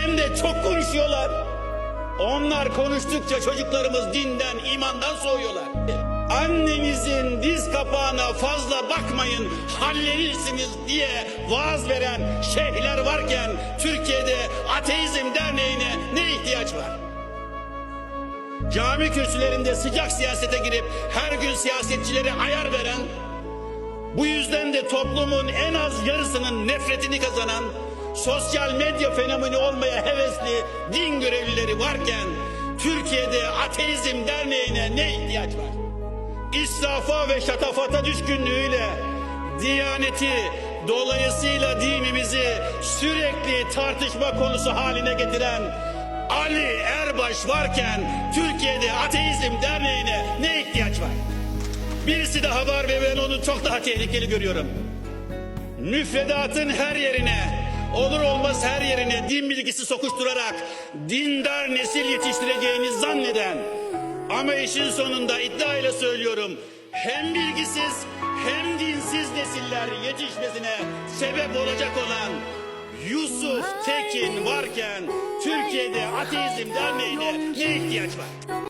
hem de çok konuşuyorlar. Onlar konuştukça çocuklarımız dinden, imandan soğuyorlar. Annenizin diz kapağına fazla bakmayın, hallenirsiniz diye vaaz veren şeyhler varken Türkiye'de Ateizm Derneği'ne ne ihtiyaç var? Cami kürsülerinde sıcak siyasete girip her gün siyasetçilere ayar veren, bu yüzden de toplumun en az yarısının nefretini kazanan, sosyal medya fenomeni olmaya hevesli din görevlileri varken, Türkiye'de Ateizm Derneği'ne ne ihtiyaç var? İsrafa ve şatafata düşkünlüğüyle, diyaneti, dolayısıyla dinimizi sürekli tartışma konusu haline getiren Ali Erbaş varken Türkiye'de Ateizm Derneği'ne ne ihtiyaç var? Birisi daha var ve ben onu çok daha tehlikeli görüyorum. Müfredatın her yerine, olur olmaz her yerine din bilgisi sokuşturarak dindar nesil yetiştireceğini zanneden ama işin sonunda iddia ile söylüyorum hem bilgisiz hem dinsiz nesiller yetişmesine sebep olacak olan Yusuf Tekin varken Türkiye'de Ateizm Derneği'ne ne ihtiyaç var?